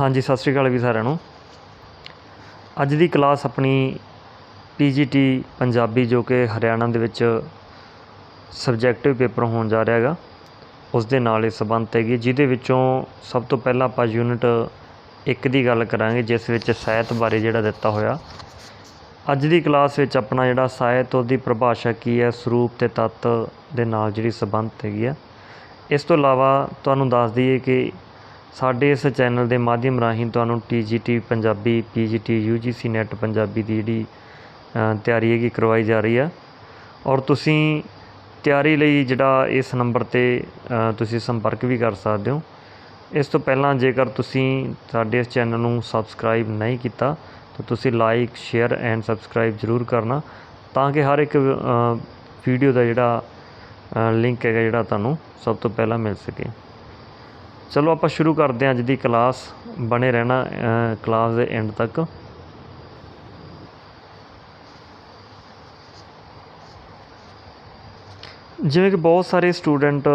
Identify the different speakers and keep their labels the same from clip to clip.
Speaker 1: ਹਾਂਜੀ, ਸਤਿ ਸ਼੍ਰੀ ਅਕਾਲ ਵੀ ਸਾਰਿਆਂ ਨੂੰ। ਅੱਜ ਦੀ ਕਲਾਸ ਆਪਣੀ ਪੀਜੀਟੀ ਪੰਜਾਬੀ ਜੋ ਕਿ ਹਰਿਆਣਾ ਦੇ ਵਿੱਚ ਸਬਜੈਕਟਿਵ ਪੇਪਰ ਹੋਣ ਜਾ ਰਿਹਾ ਹੈਗਾ। ਉਸ ਦੇ ਨਾਲ ਇਹ ਸੰਬੰਧ ਹੈਗੀ, ਜਿਹਦੇ ਵਿੱਚੋਂ ਸਭ ਤੋਂ ਪਹਿਲਾਂ ਆਪਾਂ ਯੂਨਿਟ ਇੱਕ ਦੀ ਗੱਲ ਕਰਾਂਗੇ, ਜਿਸ ਵਿੱਚ ਸਾਹਿਤ ਬਾਰੇ ਜਿਹੜਾ ਦਿੱਤਾ ਹੋਇਆ। ਅੱਜ ਦੀ ਕਲਾਸ ਵਿੱਚ ਆਪਣਾ ਜਿਹੜਾ ਸਾਹਿਤ, ਉਹਦੀ ਪਰਿਭਾਸ਼ਾ ਕੀ ਹੈ, ਸਰੂਪ ਤੇ ਤੱਤ ਦੇ ਨਾਲ ਜਿਹੜੀ ਸੰਬੰਧ ਹੈਗੀ ਆ ਇਸ ਤੋਂ ਇਲਾਵਾ ਤੁਹਾਨੂੰ ਦੱਸ ਦਈਏ ਕਿ ਸਾਡੇ ਇਸ ਚੈਨਲ ਦੇ ਮਾਧਿਅਮ ਰਾਹੀਂ ਤੁਹਾਨੂੰ ਟੀ ਜੀ ਟੀਜੀਟੀ ਪੰਜਾਬੀ ਪੀ ਜੀ ਟੀ ਯੂ ਜੀ ਸੀ ਨੈੱਟ ਪੰਜਾਬੀ ਦੀ ਜਿਹੜੀ ਤਿਆਰੀ ਹੈਗੀ ਕਰਵਾਈ ਜਾ ਰਹੀ ਆ। ਔਰ ਤੁਸੀਂ ਤਿਆਰੀ ਲਈ ਜਿਹੜਾ ਇਸ ਨੰਬਰ ਤੇ ਤੁਸੀਂ ਸੰਪਰਕ ਵੀ ਕਰ ਸਕਦੇ ਹੋ। ਇਸ ਤੋਂ ਪਹਿਲਾਂ ਜੇਕਰ ਤੁਸੀਂ ਸਾਡੇ ਇਸ ਚੈਨਲ ਨੂੰ ਸਬਸਕ੍ਰਾਈਬ ਨਹੀਂ ਕੀਤਾ, ਤਾਂ ਤੁਸੀਂ ਲਾਈਕ, ਸ਼ੇਅਰ ਐਂਡ ਸਬਸਕ੍ਰਾਈਬ ਜ਼ਰੂਰ ਕਰਨਾ, ਤਾਂ ਕਿ ਹਰ ਇੱਕ ਵੀਡੀਓ ਦਾ ਜਿਹੜਾ ਲਿੰਕ ਹੈਗਾ ਜਿਹੜਾ ਤੁਹਾਨੂੰ ਸਭ ਤੋਂ ਪਹਿਲਾਂ ਮਿਲ ਸਕੇ। ਚਲੋ ਆਪਾਂ ਸ਼ੁਰੂ ਕਰਦੇ ਹਾਂ ਅੱਜ ਦੀ ਕਲਾਸ। ਬਣੇ ਰਹਿਣਾ ਕਲਾਸ ਦੇ ਐਂਡ ਤੱਕ। ਜਿਵੇਂ ਕਿ ਬਹੁਤ ਸਾਰੇ ਸਟੂਡੈਂਟ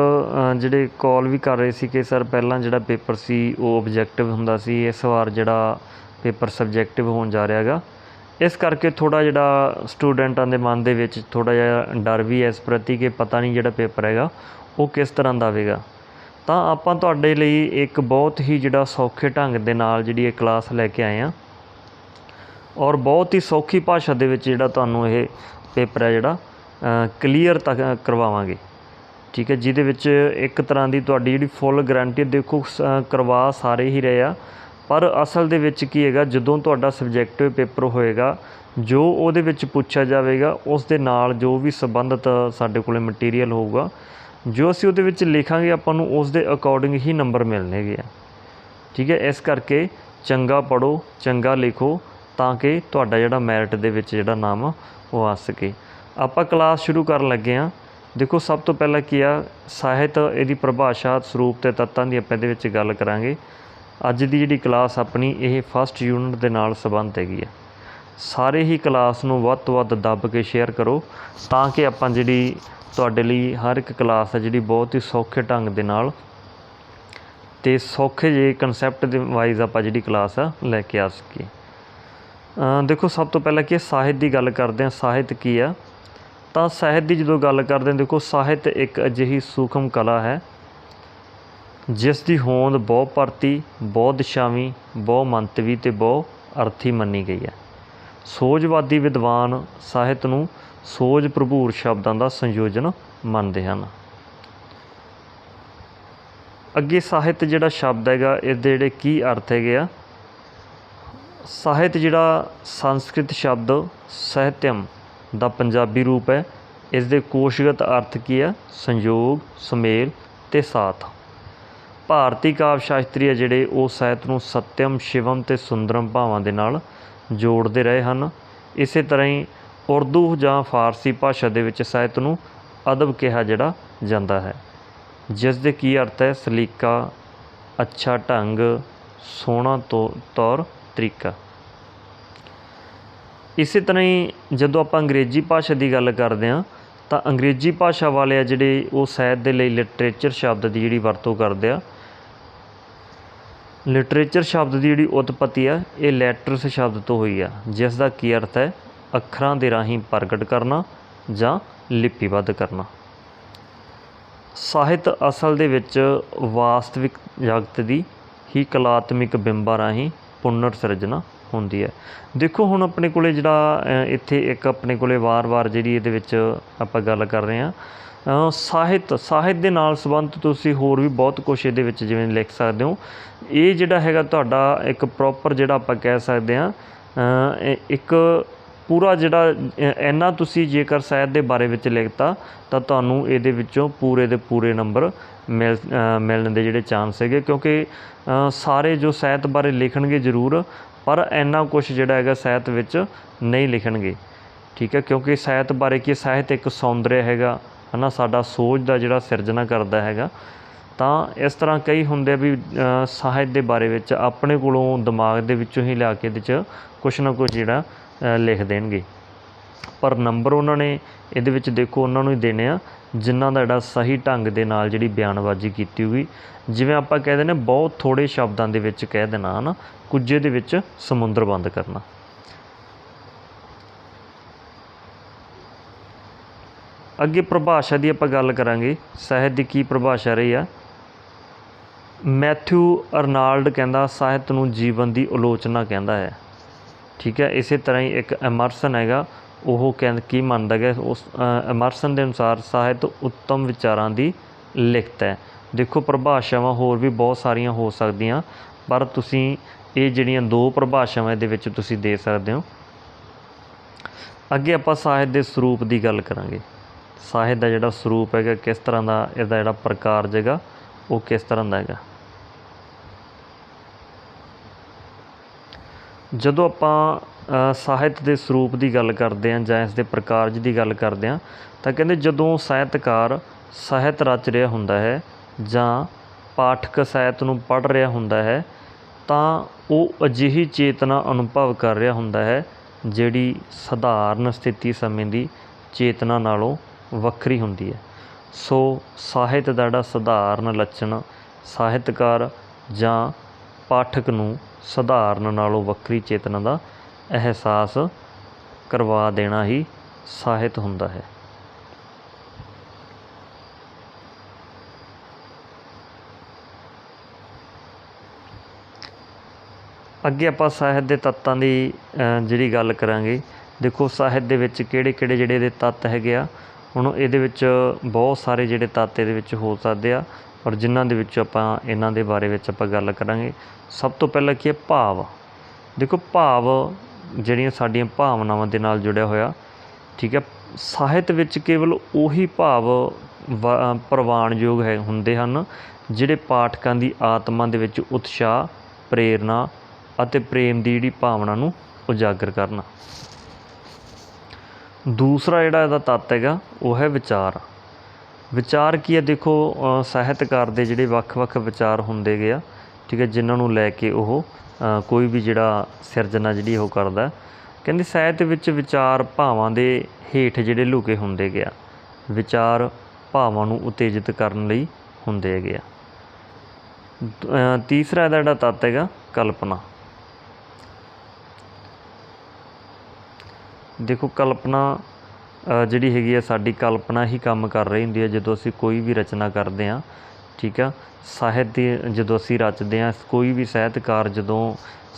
Speaker 1: ਜਿਹੜੇ ਕਾਲ ਵੀ ਕਰ ਰਹੇ ਸੀ ਕਿ ਸਰ ਪਹਿਲਾਂ ਜਿਹੜਾ ਪੇਪਰ ਸੀ, ਉਹ ਆਬਜੈਕਟਿਵ ਹੁੰਦਾ ਸੀ। ਇਸ ਵਾਰ ਜਿਹੜਾ ਪੇਪਰ ਸਬਜੈਕਟਿਵ ਹੋਣ ਜਾ ਰਿਹਾ ਹੈਗਾ। ਇਸ ਕਰਕੇ ਥੋੜਾ ਜਿਹੜਾ ਸਟੂਡੈਂਟਾਂ ਦੇ ਮਨ ਦੇ ਵਿੱਚ ਥੋੜਾ ਜਿਹਾ ਡਰ ਵੀ ਹੈ ਇਸ ਪ੍ਰਤੀ ਕਿ ਪਤਾ ਨਹੀਂ ਜਿਹੜਾ ਪੇਪਰ ਹੈਗਾ, ਉਹ ਕਿਸ ਤਰ੍ਹਾਂ ਦਾ ਆਵੇਗਾ। ਤਾਂ ਆਪਾਂ ਤੁਹਾਡੇ ਲਈ ਇੱਕ ਬਹੁਤ ਹੀ ਜਿਹੜਾ ਸੌਖੇ ਢੰਗ ਦੇ ਨਾਲ ਜਿਹੜੀ ਇਹ ਕਲਾਸ ਲੈ ਕੇ ਆਏ ਹਾਂ। ਔਰ ਬਹੁਤ ਹੀ ਸੌਖੀ ਭਾਸ਼ਾ ਦੇ ਵਿੱਚ ਜਿਹੜਾ ਤੁਹਾਨੂੰ ਇਹ ਪੇਪਰ ਹੈ ਜਿਹੜਾ ਕਲੀਅਰ ਤੱਕ ਕਰਵਾਵਾਂਗੇ। ਠੀਕ ਹੈ, ਜਿਹਦੇ ਵਿੱਚ ਇੱਕ ਤਰ੍ਹਾਂ ਦੀ ਤੁਹਾਡੀ ਜਿਹੜੀ ਫੁੱਲ ਗਾਰੰਟੀ ਦੇਖੋ, ਸ- ਕਰਵਾ ਸਾਰੇ ਹੀ ਰਹੇ ਆ। ਪਰ ਅਸਲ ਦੇ ਵਿੱਚ ਕੀ ਹੈਗਾ, ਜਦੋਂ ਤੁਹਾਡਾ ਸਬਜੈਕਟਿਵ ਪੇਪਰ ਹੋਏਗਾ, ਜੋ ਉਹਦੇ ਵਿੱਚ ਪੁੱਛਿਆ ਜਾਵੇਗਾ, ਉਸ ਦੇ ਨਾਲ ਜੋ ਵੀ ਸੰਬੰਧਿਤ ਸਾਡੇ ਕੋਲੇ ਮਟੀਰੀਅਲ ਹੋਊਗਾ ਜੋ ਅਸੀਂ ਉਹਦੇ ਵਿੱਚ ਲਿਖਾਂਗੇ ਆਪਾਂ ਨੂੰ ਉਸ ਦੇ ਅਕੋਰਡਿੰਗ ਹੀ ਨੰਬਰ ਮਿਲਣਗੇ ਆ। ਠੀਕ ਹੈ ਇਸ ਕਰਕੇ ਚੰਗਾ ਪੜ੍ਹੋ ਚੰਗਾ ਲਿਖੋ ਤਾਂ ਕਿ ਤੁਹਾਡਾ ਜਿਹੜਾ ਮੈਰਿਟ ਦੇ ਵਿੱਚ ਜਿਹੜਾ ਨਾਮ ਆ, ਉਹ ਆ ਸਕੇ। ਆਪਾਂ ਕਲਾਸ ਸ਼ੁਰੂ ਕਰਨ ਲੱਗੇ ਆ ਦੇਖੋ ਸਭ ਤੋਂ ਪਹਿਲਾਂ ਕੀ ਆ ਸਾਹਿਤ ਇਹਦੀ ਪਰਿਭਾਸ਼ਾ ਸਰੂਪ ਤੇ ਤੱਤਾਂ ਦੀ ਆਪਾਂ ਇਹਦੇ ਵਿੱਚ ਗੱਲ ਕਰਾਂਗੇ। ਅੱਜ ਦੀ ਜਿਹੜੀ ਕਲਾਸ ਆਪਣੀ ਇਹ ਫਸਟ ਯੂਨਿਟ ਦੇ ਨਾਲ ਸੰਬੰਧ ਹੈਗੀ ਆ। ਸਾਰੇ ਹੀ ਕਲਾਸ ਨੂੰ ਵੱਧ ਤੋਂ ਵੱਧ ਦੱਬ ਕੇ ਸ਼ੇਅਰ ਕਰੋ ਤਾਂ ਕਿ ਆਪਾਂ ਜਿਹੜੀ ਤੁਹਾਡੇ ਲਈ ਹਰ ਇੱਕ ਕਲਾਸ ਹੈ ਜਿਹੜੀ ਬਹੁਤ ਹੀ ਸੌਖੇ ਢੰਗ ਦੇ ਨਾਲ ਤੇ ਸੌਖੇ ਜਿਹੇ ਕਨਸੈਪਟ ਦੇ ਵਾਈਜ਼ ਆਪਾਂ ਜਿਹੜੀ ਕਲਾਸ ਆ ਲੈ ਕੇ ਆ ਸਕੀਏ। ਦੇਖੋ, ਸਭ ਤੋਂ ਪਹਿਲਾਂ ਕੀ ਸਾਹਿਤ ਦੀ ਗੱਲ ਕਰਦੇ ਹਾਂ। ਸਾਹਿਤ ਕੀ ਆ? ਤਾਂ ਸਾਹਿਤ ਦੀ ਜਦੋਂ ਗੱਲ ਕਰਦੇ ਹਾਂ, ਦੇਖੋ, ਸਾਹਿਤ ਇੱਕ ਅਜਿਹੀ ਸੂਖਮ ਕਲਾ ਹੈ ਜਿਸ ਦੀ ਹੋਂਦ ਬਹੁ ਪਰਤੀ ਬਹੁ ਦਿਸ਼ਾਵੀ, ਬਹੁ ਮੰਤਵੀ ਤੇ ਬਹੁ ਅਰਥੀ ਮੰਨੀ ਗਈ ਹੈ। ਸੋਝਵਾਦੀ ਵਿਦਵਾਨ ਸਾਹਿਤ ਨੂੰ ਸੋਝ ਭਰਪੂਰ ਸ਼ਬਦਾਂ ਦਾ ਸੰਯੋਜਨ ਮੰਨਦੇ ਹਨ। ਅੱਗੇ ਸਾਹਿਤ ਜਿਹੜਾ ਸ਼ਬਦ ਹੈਗਾ ਇਸ ਦੇ ਜਿਹੜੇ ਕੀ ਅਰਥ ਹੈਗੇ ਆ? ਸਾਹਿਤ ਜਿਹੜਾ ਸੰਸਕ੍ਰਿਤ ਸ਼ਬਦ ਸਾਹਿਤਯਮ ਦਾ ਪੰਜਾਬੀ ਰੂਪ ਹੈ ਇਸ ਦੇ ਕੋਸ਼ਗਤ ਅਰਥ ਕੀ ਹੈ ਸੰਯੋਗ, ਸੁਮੇਲ ਤੇ ਸਾਥ। ਭਾਰਤੀ ਕਾਵਿ ਸ਼ਾਸਤਰੀ ਆ ਜਿਹੜੇ, ਉਹ ਸਾਹਿਤ ਨੂੰ ਸਤਿਅਮ ਸ਼ਿਵਮ ਤੇ ਸੁੰਦਰਮ ਭਾਵਾਂ ਦੇ ਨਾਲ ਜੋੜਦੇ ਰਹੇ ਹਨ। ਇਸੇ ਤਰ੍ਹਾਂ ਹੀ ਉਰਦੂ ਜਾਂ ਫਾਰਸੀ ਭਾਸ਼ਾ ਦੇ ਵਿੱਚ ਸਾਹਿਤ ਨੂੰ ਅਦਬ ਕਿਹਾ ਜਿਹੜਾ ਜਾਂਦਾ ਹੈ। ਜਿਸ ਦੇ ਕੀ ਅਰਥ ਹੈ? ਸਲੀਕਾ, ਅੱਛਾ ਢੰਗ, ਸੋਹਣਾ ਤੋ, ਤੌਰ ਤਰੀਕਾ। ਇਸੇ ਤਰ੍ਹਾਂ ਹੀ ਜਦੋਂ ਆਪਾਂ ਅੰਗਰੇਜ਼ੀ ਭਾਸ਼ਾ ਦੀ ਗੱਲ ਕਰਦੇ ਹਾਂ, ਤਾਂ ਅੰਗਰੇਜ਼ੀ ਭਾਸ਼ਾ ਵਾਲੇ ਆ ਜਿਹੜੇ ਉਹ ਸਾਹਿਤ ਦੇ ਲਈ ਲਿਟਰੇਚਰ ਸ਼ਬਦ ਦੀ ਜਿਹੜੀ ਵਰਤੋਂ ਕਰਦੇ ਆ ਲਿਟਰੇਚਰ ਸ਼ਬਦ ਦੀ ਜਿਹੜੀ ਉਤਪਤੀ ਆ, ਇਹ ਲੈਟਰਸ ਸ਼ਬਦ ਤੋਂ ਹੋਈ ਆ, ਜਿਸ ਦਾ ਕੀ ਅਰਥ ਹੈ? ਅੱਖਰਾਂ ਦੇ ਰਾਹੀਂ ਪ੍ਰਗਟ ਕਰਨਾ ਜਾਂ ਲਿਪੀਬੱਧ ਕਰਨਾ। ਸਾਹਿਤ ਅਸਲ ਦੇ ਵਿੱਚ ਵਾਸਤਵਿਕ ਜਗਤ ਦੀ ਹੀ ਕਲਾਤਮਿਕ ਬਿੰਬਾਂ ਰਾਹੀਂ ਪੁਨਰ ਸਿਰਜਣਾ ਹੁੰਦੀ ਹੈ। ਦੇਖੋ, ਹੁਣ ਆਪਣੇ ਕੋਲੇ ਜਿਹੜਾ ਇੱਥੇ ਇੱਕ ਆਪਣੇ ਕੋਲੇ ਵਾਰ-ਵਾਰ ਜਿਹੜੀ ਇਹਦੇ ਵਿੱਚ ਆਪਾਂ ਗੱਲ ਕਰ ਰਹੇ ਹਾਂ ਸਾਹਿਤ ਸਾਹਿਤ ਦੇ ਨਾਲ ਸੰਬੰਧ ਤੁਸੀਂ ਹੋਰ ਵੀ ਬਹੁਤ ਕੁਛ ਇਹਦੇ ਵਿੱਚ ਜਿਵੇਂ ਲਿਖ ਸਕਦੇ ਹੋ। ਇਹ ਜਿਹੜਾ ਹੈਗਾ ਤੁਹਾਡਾ ਇੱਕ ਪ੍ਰੋਪਰ ਜਿਹੜਾ ਆਪਾਂ ਕਹਿ ਸਕਦੇ ਹਾਂ ਇੱਕ ਪੂਰਾ ਜਿਹੜਾ ਇੰਨਾ ਤੁਸੀਂ ਜੇਕਰ ਸਾਹਿਤ ਦੇ ਬਾਰੇ ਵਿੱਚ ਲਿਖਤਾ, ਤਾਂ ਤੁਹਾਨੂੰ ਇਹਦੇ ਵਿੱਚੋਂ ਪੂਰੇ ਦੇ ਪੂਰੇ ਨੰਬਰ ਮਿਲ ਮਿਲਣ ਦੇ ਜਿਹੜੇ ਚਾਂਸ ਹੈਗੇ। ਕਿਉਂਕਿ ਸਾਰੇ ਜੋ ਸਾਹਿਤ ਬਾਰੇ ਲਿਖਣਗੇ ਜ਼ਰੂਰ, ਪਰ ਇੰਨਾ ਕੁਝ ਜਿਹੜਾ ਹੈਗਾ ਸਾਹਿਤ ਵਿੱਚ ਨਹੀਂ ਲਿਖਣਗੇ। ਠੀਕ ਹੈ, ਕਿਉਂਕਿ ਸਾਹਿਤ ਬਾਰੇ ਕੀ ਸਾਹਿਤ ਇੱਕ ਸੌਂਦਰਯ ਹੈਗਾ। ਹੈ ਨਾ ਸਾਡਾ ਸੋਚ ਦਾ ਜਿਹੜਾ ਸਿਰਜਣਾ ਕਰਦਾ ਹੈਗਾ, ਤਾਂ ਇਸ ਤਰ੍ਹਾਂ ਕਈ ਹੁੰਦੇ ਆ ਵੀ ਸਾਹਿਤ ਦੇ ਬਾਰੇ ਵਿੱਚ ਆਪਣੇ ਕੋਲੋਂ ਦਿਮਾਗ ਦੇ ਵਿੱਚੋਂ ਹੀ ਲਿਆ ਕੇ ਇਹਦੇ 'ਚ ਕੁਛ ਨਾ ਕੁਛ ਜਿਹੜਾ ਲਿਖ ਦੇਣਗੇ। ਪਰ ਨੰਬਰ ਉਹਨਾਂ ਨੇ ਇਹਦੇ ਵਿੱਚ ਦੇਖੋ, ਉਹਨਾਂ ਨੂੰ ਹੀ ਦੇਣੇ ਆ, ਜਿਨ੍ਹਾਂ ਦਾ ਜਿਹੜਾ ਸਹੀ ਢੰਗ ਦੇ ਨਾਲ ਜਿਹੜੀ ਬਿਆਨਬਾਜ਼ੀ ਕੀਤੀ ਹੋਈ। ਜਿਵੇਂ ਆਪਾਂ ਕਹਿੰਦੇ ਨੇ ਬਹੁਤ ਥੋੜੇ ਸ਼ਬਦਾਂ ਦੇ ਵਿੱਚ ਕਹਿ ਦੇਣਾ, ਹਨਾ ਕੁਝੇ ਦੇ ਵਿੱਚ ਸਮੁੰਦਰ ਬੰਦ ਕਰਨਾ। ਅੱਗੇ ਪਰਿਭਾਸ਼ਾ ਦੀ ਆਪਾਂ ਗੱਲ ਕਰਾਂਗੇ। ਸਾਹਿਤ ਦੀ ਕੀ ਪਰਿਭਾਸ਼ਾ ਰਹੀ ਆ? ਮੈਥਿਊ ਅਰਨਾਲਡ ਕਹਿੰਦਾ, ਸਾਹਿਤ ਨੂੰ ਜੀਵਨ ਦੀ ਆਲੋਚਨਾ ਕਹਿੰਦਾ ਹੈ। ਠੀਕ ਹੈ, ਇਸੇ ਤਰ੍ਹਾਂ ਹੀ ਇੱਕ ਐਮਰਸਨ ਹੈਗਾ, ਉਹ ਕਹਿੰਦਾ ਕੀ ਮੰਨਦਾ ਹੈ ਉਸ ਐਮਰਸਨ ਦੇ ਅਨੁਸਾਰ ਸਾਹਿਤ ਉੱਤਮ ਵਿਚਾਰਾਂ ਦੀ ਲਿਖਤ ਹੈ। ਦੇਖੋ, ਪਰਿਭਾਸ਼ਾਵਾਂ ਹੋਰ ਵੀ ਬਹੁਤ ਸਾਰੀਆਂ ਹੋ ਸਕਦੀਆਂ, ਪਰ ਤੁਸੀਂ ਇਹ ਜਿਹੜੀਆਂ ਦੋ ਪਰਿਭਾਸ਼ਾਵਾਂ ਦੇ ਵਿੱਚ ਤੁਸੀਂ ਦੇ ਸਕਦੇ ਹੋ। ਅੱਗੇ ਆਪਾਂ ਸਾਹਿਤ ਦੇ ਸਰੂਪ ਦੀ ਗੱਲ ਕਰਾਂਗੇ। ਸਾਹਿਤ ਦਾ ਜਿਹੜਾ ਸਰੂਪ ਹੈਗਾ, ਕਿਸ ਤਰ੍ਹਾਂ ਦਾ ਇਹਦਾ ਜਿਹੜਾ ਪ੍ਰਕਾਰਜ ਹੈਗਾ ਉਹ ਕਿਸ ਤਰ੍ਹਾਂ ਦਾ ਹੈਗਾ? ਜਦੋਂ ਆਪਾਂ ਸਾਹਿਤ ਦੇ ਸਰੂਪ ਦੀ ਗੱਲ ਕਰਦੇ ਹਾਂ ਜਾਂ ਇਸ ਦੇ ਪ੍ਰਕਾਰਜ ਦੀ ਗੱਲ ਕਰਦੇ ਹਾਂ, ਤਾਂ ਕਹਿੰਦੇ ਜਦੋਂ ਸਾਹਿਤਕਾਰ ਸਾਹਿਤ ਰਚ ਰਿਹਾ ਹੁੰਦਾ ਹੈ ਜਾਂ ਪਾਠਕ ਸਾਹਿਤ ਨੂੰ ਪੜ੍ਹ ਰਿਹਾ ਹੁੰਦਾ ਹੈ, ਤਾਂ ਉਹ ਅਜਿਹੀ ਚੇਤਨਾ ਅਨੁਭਵ ਕਰ ਰਿਹਾ ਹੁੰਦਾ ਹੈ ਜਿਹੜੀ ਸਧਾਰਨ ਸਥਿਤੀ ਸਮੇਂ ਦੀ ਚੇਤਨਾ ਨਾਲੋਂ ਵੱਖਰੀ ਹੁੰਦੀ ਹੈ। ਸੋ ਸਾਹਿਤ ਦਾ ਜਿਹੜਾ ਸਧਾਰਨ ਲੱਛਣ ਸਾਹਿਤਕਾਰ ਜਾਂ ਪਾਠਕ ਨੂੰ ਸਧਾਰਨ ਨਾਲੋਂ ਵੱਖਰੀ ਚੇਤਨਾ ਦਾ ਅਹਿਸਾਸ ਕਰਵਾ ਦੇਣਾ ਹੀ ਸਾਹਿਤ ਹੁੰਦਾ ਹੈ। ਅੱਗੇ ਆਪਾਂ ਸਾਹਿਤ ਦੇ ਤੱਤਾਂ ਦੀ ਜਿਹੜੀ ਗੱਲ ਕਰਾਂਗੇ। ਦੇਖੋ, ਸਾਹਿਤ ਦੇ ਵਿੱਚ ਕਿਹੜੇ ਕਿਹੜੇ ਜਿਹੜੇ ਇਹਦੇ ਤੱਤ ਹੈਗੇ ਆ ਹੁਣ ਇਹਦੇ ਵਿੱਚ ਬਹੁਤ ਸਾਰੇ ਜਿਹੜੇ ਤੱਤ ਇਹਦੇ ਵਿੱਚ ਹੋ ਸਕਦੇ ਆ ਔਰ ਜਿਨ੍ਹਾਂ ਦੇ ਵਿੱਚ ਆਪਾਂ ਇਹਨਾਂ ਦੇ ਬਾਰੇ ਵਿੱਚ ਆਪਾਂ ਗੱਲ ਕਰਾਂਗੇ, ਸਭ ਤੋਂ ਪਹਿਲਾਂ ਕੀ ਹੈ? ਭਾਵ। ਦੇਖੋ, ਭਾਵ ਜਿਹੜੀਆਂ ਸਾਡੀਆਂ ਭਾਵਨਾਵਾਂ ਦੇ ਨਾਲ ਜੁੜਿਆ ਹੋਇਆ, ਠੀਕ ਹੈ, ਸਾਹਿਤ ਵਿੱਚ ਕੇਵਲ ਉਹੀ ਭਾਵ ਵ- ਪ੍ਰਵਾਨਯੋਗ ਹੈ, ਹੁੰਦੇ ਹਨ, ਜਿਹੜੇ ਪਾਠਕਾਂ ਦੀ ਆਤਮਾ ਦੇ ਵਿੱਚ ਉਤਸ਼ਾਹ ਪ੍ਰੇਰਨਾ ਅਤੇ ਪ੍ਰੇਮ ਦੀ ਜਿਹੜੀ ਭਾਵਨਾ ਨੂੰ ਉਜਾਗਰ ਕਰਨਾ। ਦੂਸਰਾ ਜਿਹੜਾ ਇਹਦਾ ਤੱਤ ਹੈਗਾ, ਉਹ ਹੈ ਵਿਚਾਰ। ਵਿਚਾਰ ਕੀ ਹੈ? ਦੇਖੋ ਸਾਹਿਤਕਾਰ ਦੇ ਜਿਹੜੇ ਵੱਖ-ਵੱਖ ਵਿਚਾਰ ਹੁੰਦੇ ਗਏ ਆ, ਠੀਕ ਹੈ, ਜਿਨ੍ਹਾਂ ਨੂੰ ਲੈ ਕੇ ਉਹ ਕੋਈ ਵੀ ਜਿਹੜਾ ਸਿਰਜਣਾ ਜਿਹੜੀ ਉਹ ਕਰਦਾ ਕਹਿੰਦੇ ਸਾਹਿਤ ਵਿੱਚ ਵਿਚਾਰ ਭਾਵਾਂ ਦੇ ਹੇਠ ਜਿਹੜੇ ਲੁਕੇ ਹੁੰਦੇ ਗਿਆ ਵਿਚਾਰ ਭਾਵਾਂ ਨੂੰ ਉਤੇਜਿਤ ਕਰਨ ਲਈ ਹੁੰਦੇ ਹੈਗੇ ਆ। ਤੀਸਰਾ ਇਹਦਾ ਜਿਹੜਾ ਤੱਤ ਹੈਗਾ, ਕਲਪਨਾ। ਦੇਖੋ ਕਲਪਨਾ ਜਿਹੜੀ ਹੈਗੀ ਆ ਸਾਡੀ ਕਲਪਨਾ ਹੀ ਕੰਮ ਕਰ ਰਹੀ ਹੁੰਦੀ ਹੈ ਜਦੋਂ ਅਸੀਂ ਕੋਈ ਵੀ ਰਚਨਾ ਕਰਦੇ ਹਾਂ, ਠੀਕ ਆ? ਸਾਹਿਤ ਦੀ, ਜਦੋਂ ਅਸੀਂ ਰਚਦੇ ਹਾਂ, ਕੋਈ ਵੀ ਸਾਹਿਤਕਾਰ ਜਦੋਂ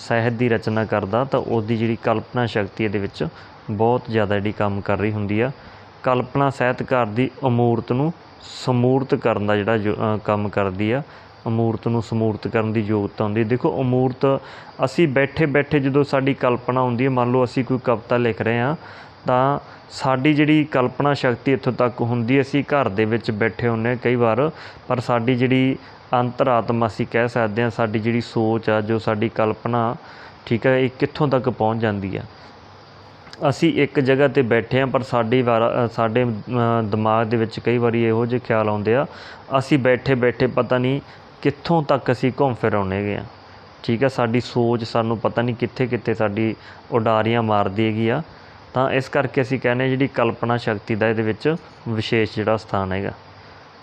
Speaker 1: ਸਾਹਿਤ ਦੀ ਰਚਨਾ ਕਰਦਾ ਤਾਂ ਉਹਦੀ ਜਿਹੜੀ ਕਲਪਨਾ ਸ਼ਕਤੀ ਇਹਦੇ ਵਿੱਚ ਬਹੁਤ ਜ਼ਿਆਦਾ ਜਿਹੜੀ ਕੰਮ ਕਰ ਰਹੀ ਹੁੰਦੀ ਆ। ਕਲਪਨਾ ਸਾਹਿਤਕਾਰ ਦੀ ਅਮੂਰਤ ਨੂੰ ਸਮੂਰਤ ਕਰਨ ਦਾ ਜਿਹੜਾ ਜੋ- ਕੰਮ ਕਰਦੀ ਆ। ਅਮੂਰਤ ਨੂੰ ਸਮੂਰਤ ਕਰਨ ਦੀ ਯੋਗਤਾ ਹੁੰਦੀ ਦੇਖੋ, ਅਮੂਰਤ, ਅਸੀਂ ਬੈਠੇ ਬੈਠੇ ਜਦੋਂ ਸਾਡੀ ਕਲਪਨਾ ਹੁੰਦੀ ਹੈ, ਮੰਨ ਲਓ ਅਸੀਂ ਕੋਈ ਕਵਿਤਾ ਲਿਖ ਰਹੇ ਹਾਂ, ਤਾਂ ਸਾਡੀ ਜਿਹੜੀ ਕਲਪਨਾ ਸ਼ਕਤੀ ਇੱਥੋਂ ਤੱਕ ਹੁੰਦੀ ਹੈ, ਅਸੀਂ ਘਰ ਦੇ ਵਿੱਚ ਬੈਠੇ ਹੁੰਦੇ ਹਾਂ ਕਈ ਵਾਰ, ਪਰ ਸਾਡੀ ਜਿਹੜੀ ਅੰਤਰਾਤਮਾ ਅਸੀਂ ਕਹਿ ਸਕਦੇ ਹਾਂ, ਸਾਡੀ ਜਿਹੜੀ ਸੋਚ ਆ, ਜੋ ਸਾਡੀ ਕਲਪਨਾ, ਠੀਕ ਹੈ, ਇਹ ਕਿੱਥੋਂ ਤੱਕ ਪਹੁੰਚ ਜਾਂਦੀ ਆ ਅਸੀਂ ਇੱਕ ਜਗ੍ਹਾ ਤੇ ਬੈਠੇ ਹਾਂ, ਪਰ ਸਾਡੀ ਵਾਰ, ਸਾਡੇ ਦਿਮਾਗ ਦੇ ਵਿੱਚ ਕਈ ਵਾਰੀ ਇਹੋ ਜਿਹੇ ਖਿਆਲ ਆਉਂਦੇ ਆ। ਅਸੀਂ ਬੈਠੇ ਬੈਠੇ ਪਤਾ ਨਹੀਂ ਕਿੱਥੋਂ ਤੱਕ ਅਸੀਂ ਘੁੰਮ ਫਿਰ ਆਉਂਦੇ ਹੈਗੇ ਆ। ਠੀਕ ਹੈ ਸਾਡੀ ਸੋਚ, ਸਾਨੂੰ ਪਤਾ ਨਹੀਂ ਕਿੱਥੇ ਕਿੱਥੇ ਸਾਡੀ ਉਡਾਰੀਆਂ ਮਾਰਦੀ ਹੈਗੀ ਆ। ਤਾਂ ਇਸ ਕਰਕੇ ਅਸੀਂ ਕਹਿੰਦੇ ਜਿਹੜੀ ਕਲਪਨਾ ਸ਼ਕਤੀ ਦਾ ਇਹਦੇ ਵਿੱਚ ਵਿਸ਼ੇਸ਼ ਜਿਹੜਾ ਸਥਾਨ ਹੈਗਾ।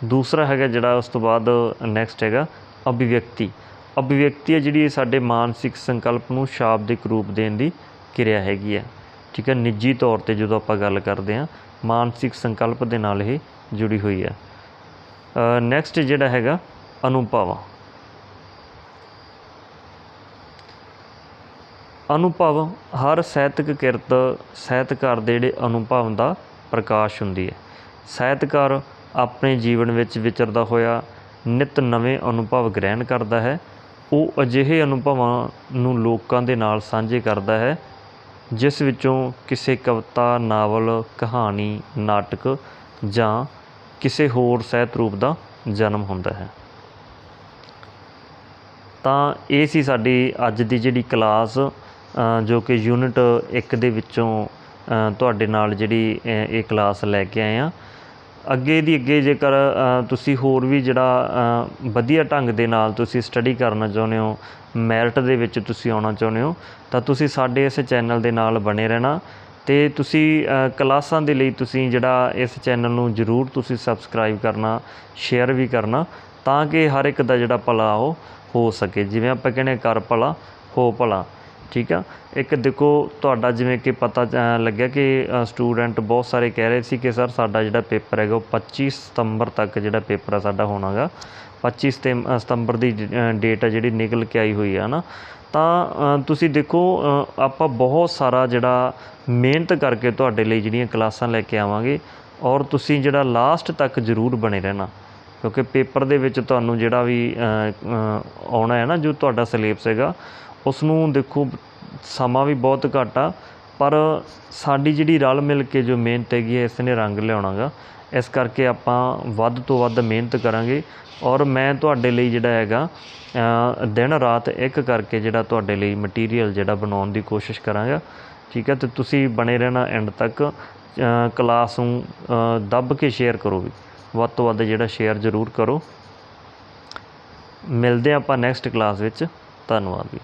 Speaker 1: ਦੂਸਰਾ ਹੈਗਾ ਜਿਹੜਾ ਉਸ ਤੋਂ ਬਾਅਦ ਨੈਕਸਟ ਹੈਗਾ, ਅਭਿਵਿਅਕਤੀ। ਅਭਿਵਿਅਕਤੀ ਹੈ ਜਿਹੜੀ ਸਾਡੇ ਮਾਨਸਿਕ ਸੰਕਲਪ ਨੂੰ ਸ਼ਾਬਦਿਕ ਰੂਪ ਦੇਣ ਦੀ ਕਿਰਿਆ ਹੈਗੀ ਹੈ ਠੀਕ ਹੈ ਨਿੱਜੀ ਤੌਰ ਤੇ ਜਦੋਂ ਆਪਾਂ ਗੱਲ ਕਰਦੇ ਹਾਂ, ਮਾਨਸਿਕ ਸੰਕਲਪ ਦੇ ਨਾਲ ਇਹ ਜੁੜੀ ਹੋਈ ਹੈ ਨੈਕਸਟ ਜਿਹੜਾ ਹੈਗਾ ਅਨੁਭਵ। ਅਨੁਭਵ ਹਰ ਸਾਹਿਤਕ ਕਿਰਤ, ਸਾਹਿਤਕਾਰ ਦੇ ਜਿਹੜੇ ਅਨੁਭਵ ਦਾ ਪ੍ਰਕਾਸ਼ ਹੁੰਦੀ ਹੈ। ਸਾਹਿਤਕਾਰ ਆਪਣੇ ਜੀਵਨ ਵਿੱਚ ਵਿਚਰਦਾ ਹੋਇਆ ਨਿਤ ਨਵੇਂ ਅਨੁਭਵ ਗ੍ਰਹਿਣ ਕਰਦਾ ਹੈ। ਉਹ ਅਜਿਹੇ ਅਨੁਭਵਾਂ ਨੂੰ ਲੋਕਾਂ ਦੇ ਨਾਲ ਸਾਂਝੇ ਕਰਦਾ ਹੈ, ਜਿਸ ਵਿੱਚੋਂ ਕਿਸੇ ਕਵਿਤਾ, ਨਾਵਲ, ਕਹਾਣੀ, ਨਾਟਕ ਜਾਂ ਕਿਸੇ ਹੋਰ ਸਾਹਿਤ ਰੂਪ ਦਾ ਜਨਮ ਹੁੰਦਾ ਹੈ। ਤਾਂ ਇਹ ਸੀ ਸਾਡੀ ਅੱਜ ਦੀ ਜਿਹੜੀ ਕਲਾਸ ਜੋ ਕਿ ਯੂਨਿਟ ਇੱਕ ਦੇ ਵਿੱਚੋਂ ਤੁਹਾਡੇ ਨਾਲ ਜਿਹੜੀ ਇਹ ਕਲਾਸ ਲੈ ਕੇ ਆਏ ਹਾਂ। ਅੱਗੇ ਦੀ ਅੱਗੇ ਜੇਕਰ ਤੁਸੀਂ ਹੋਰ ਵੀ ਜਿਹੜਾ ਵਧੀਆ ਢੰਗ ਦੇ ਨਾਲ ਤੁਸੀਂ ਸਟੱਡੀ ਕਰਨਾ ਚਾਹੁੰਦੇ ਹੋ ਮੈਰਿਟ ਦੇ ਵਿੱਚ ਤੁਸੀਂ ਆਉਣਾ ਚਾਹੁੰਦੇ ਹੋ, ਤਾਂ ਤੁਸੀਂ ਸਾਡੇ ਇਸ ਚੈਨਲ ਦੇ ਨਾਲ ਬਣੇ ਰਹਿਣਾ। ਤੇ ਤੁਸੀਂ ਕਲਾਸਾਂ ਦੇ ਲਈ ਤੁਸੀਂ ਜਿਹੜਾ ਇਸ ਚੈਨਲ ਨੂੰ ਜਰੂਰ ਤੁਸੀਂ ਸਬਸਕ੍ਰਾਈਬ ਕਰਨਾ ਸ਼ੇਅਰ ਵੀ ਕਰਨਾ, ਤਾਂ ਕਿ ਹਰ ਇੱਕ ਦਾ ਜਿਹੜਾ ਭਲਾ ਉਹ ਹੋ ਸਕੇ। ਜਿਵੇਂ ਆਪਾਂ ਕਹਿੰਦੇ ਕਰ ਭਲਾ ਹੋ ਭਲਾ। ਠੀਕ ਆ? ਇੱਕ ਦੇਖੋ ਤੁਹਾਡਾ ਜਿਵੇਂ ਕਿ ਪਤਾ ਲੱਗਿਆ ਕਿ ਸਟੂਡੈਂਟ ਬਹੁਤ ਸਾਰੇ ਕਹਿ ਰਹੇ ਸੀ ਕਿ ਸਰ ਸਾਡਾ ਜਿਹੜਾ ਪੇਪਰ ਹੈਗਾ ਉਹ 25 ਸਤੰਬਰ ਤੱਕ ਜਿਹੜਾ ਪੇਪਰ ਆ ਸਾਡਾ ਹੋਣਾਗਾ। 25 ਸਤੰਮ- ਅ, ਸਤੰਬਰ ਦੀ ਡੇਟ ਆ ਜਿਹੜੀ ਨਿਕਲ ਕੇ ਆਈ ਹੋਈ ਆ ਨਾ ਤਾਂ ਤੁਸੀਂ ਦੇਖੋ ਆਪਾਂ ਬਹੁਤ ਸਾਰਾ ਜਿਹੜਾ ਮਿਹਨਤ ਕਰਕੇ ਤੁਹਾਡੇ ਲਈ ਜਿਹੜੀਆਂ ਕਲਾਸਾਂ ਲੈ ਕੇ ਆਵਾਂਗੇ ਔਰ ਤੁਸੀਂ ਜਿਹੜਾ ਲਾਸਟ ਤੱਕ ਜ਼ਰੂਰ ਬਣੇ ਰਹਿਣਾ। ਕਿਉਂਕਿ ਪੇਪਰ ਦੇ ਵਿੱਚ ਤੁਹਾਨੂੰ ਜਿਹੜਾ ਵੀ ਆਉਣਾ ਹੈ ਨਾ, ਜੋ ਤੁਹਾਡਾ ਸਿਲੇਬਸ ਹੈਗਾ ਉਸ ਨੂੰ ਦੇਖੋ, ਸਮਾਂ ਵੀ ਬਹੁਤ ਘੱਟ ਆ। ਪਰ ਸਾਡੀ ਜਿਹੜੀ ਰਲ ਮਿਲ ਕੇ ਜੋ ਮਿਹਨਤ ਹੈਗੀ ਹੈ ਇਸ ਨੇ ਰੰਗ ਲਿਆਉਣਾ ਗਾ ਇਸ ਕਰਕੇ ਆਪਾਂ ਵੱਧ ਤੋਂ ਵੱਧ ਮਿਹਨਤ ਕਰਾਂਗੇ। ਔਰ ਮੈਂ ਤੁਹਾਡੇ ਲਈ ਜਿਹੜਾ ਹੈਗਾ ਦਿਨ ਰਾਤ ਇੱਕ ਕਰਕੇ ਜਿਹੜਾ ਤੁਹਾਡੇ ਲਈ ਮਟੀਰੀਅਲ ਜਿਹੜਾ ਬਣਾਉਣ ਦੀ ਕੋਸ਼ਿਸ਼ ਕਰਾਂਗਾ। ਠੀਕ ਹੈ, ਤੇ ਤੁਸੀਂ ਬਣੇ ਰਹਿਣਾ ਐਂਡ ਤੱਕ ਕਲਾਸ ਨੂੰ ਦੱਬ ਕੇ ਸ਼ੇਅਰ ਕਰੋ ਵੀ। ਵੱਧ ਤੋਂ ਵੱਧ ਜਿਹੜਾ ਸ਼ੇਅਰ ਜ਼ਰੂਰ ਕਰੋ। ਮਿਲਦੇ ਹਾਂ ਆਪਾਂ ਨੈਕਸਟ ਕਲਾਸ ਵਿੱਚ। ਧੰਨਵਾਦ ਜੀ।